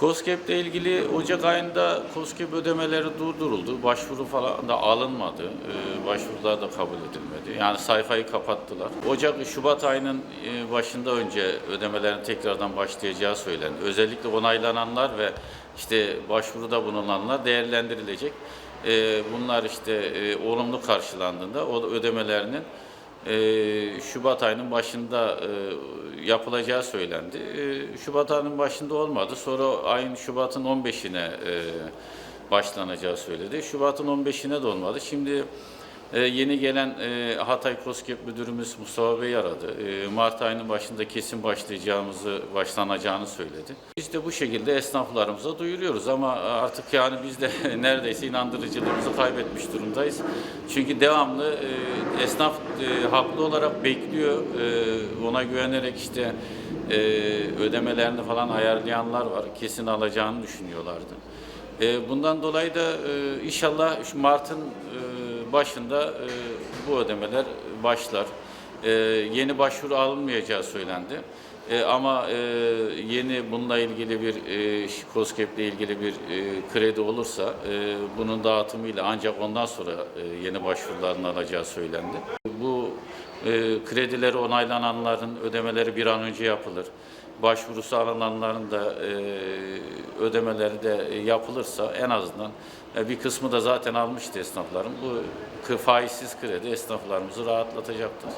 COSGAP ile ilgili Ocak ayında COSGAP ödemeleri durduruldu. Başvuru falan da alınmadı. Ee, başvurular da kabul edilmedi. Yani sayfayı kapattılar. Ocak, Şubat ayının e, başında önce ödemelerin tekrardan başlayacağı söylendi. Özellikle onaylananlar ve işte başvuruda bulunanlar değerlendirilecek. Ee, bunlar işte e, olumlu karşılandığında o ödemelerinin e, Şubat ayının başında e, yapılacağı söylendi. E, Şubat ayının başında olmadı. Sonra ayın Şubat'ın 15'ine e, başlanacağı söyledi. Şubat'ın 15'ine de olmadı. Şimdi e, yeni gelen e, Hatay COSGAP müdürümüz Mustafa Bey aradı. E, Mart ayının başında kesin başlayacağımızı, başlanacağını söyledi. Biz de bu şekilde esnaflarımıza duyuruyoruz ama artık yani biz de neredeyse inandırıcılığımızı kaybetmiş durumdayız. Çünkü devamlı e, esnaf e, haklı olarak bekliyor. E, ona güvenerek işte e, ödemelerini falan ayarlayanlar var. Kesin alacağını düşünüyorlardı. E, bundan dolayı da e, inşallah Mart'ın e, başında e, bu ödemeler başlar. E, yeni başvuru alınmayacağı söylendi. E, ama e, yeni bununla ilgili bir e, COSGAP ile ilgili bir e, kredi olursa e, bunun dağıtımıyla ancak ondan sonra e, yeni başvuruların alacağı söylendi. Bu e, kredileri onaylananların ödemeleri bir an önce yapılır. Başvurusu alınanların da e, ödemeleri de yapılırsa en azından e, bir kısmı da zaten almıştı esnafların. Bu faizsiz kredi esnaflarımızı rahatlatacaktır.